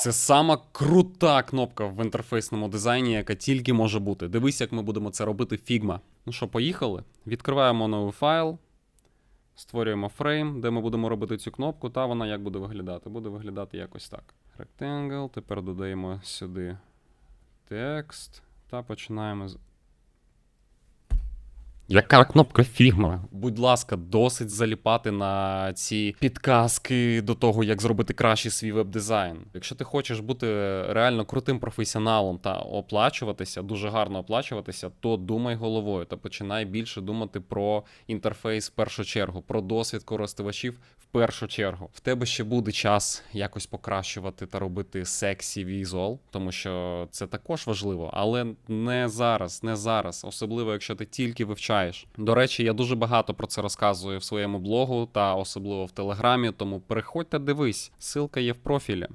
Це сама крута кнопка в інтерфейсному дизайні, яка тільки може бути. Дивись, як ми будемо це робити Figma. Ну що, поїхали? Відкриваємо новий файл, створюємо фрейм, де ми будемо робити цю кнопку, та вона як буде виглядати? Буде виглядати якось так. Rectangle, тепер додаємо сюди текст та починаємо з. Яка кнопка фігма? Будь ласка, досить заліпати на ці підказки до того, як зробити кращий свій веб-дизайн. Якщо ти хочеш бути реально крутим професіоналом та оплачуватися, дуже гарно оплачуватися, то думай головою та починай більше думати про інтерфейс в першу чергу, про досвід користувачів в першу чергу. В тебе ще буде час якось покращувати та робити сексі візуал, тому що це також важливо, але не зараз, не зараз, особливо якщо ти тільки вивчаєш. До речі, я дуже багато про це розказую в своєму блогу та особливо в телеграмі, тому переходь та дивись. Ссылка є в профілі.